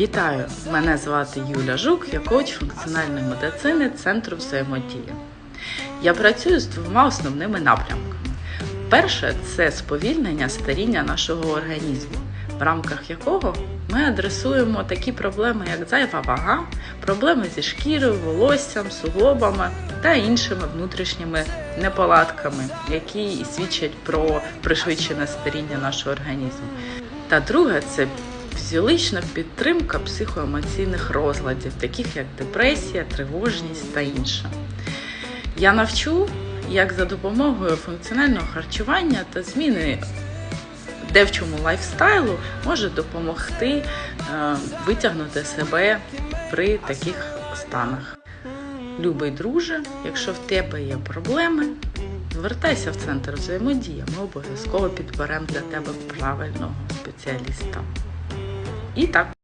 Вітаю! Мене звати Юля Жук, я коуч функціональної медицини Центру взаємодії. Я працюю з двома основними напрямками. Перше це сповільнення старіння нашого організму, в рамках якого ми адресуємо такі проблеми, як зайва вага, проблеми зі шкірою, волоссям, суглобами та іншими внутрішніми неполадками, які свідчать про пришвидшене старіння нашого організму. Та друге це фізіологічна підтримка психоемоційних розладів, таких як депресія, тривожність та інше. Я навчу, як за допомогою функціонального харчування та зміни девчому лайфстайлу може допомогти е, витягнути себе при таких станах. Любий друже, якщо в тебе є проблеми, звертайся в центр взаємодії. Ми обов'язково підберемо для тебе правильного спеціаліста. І так.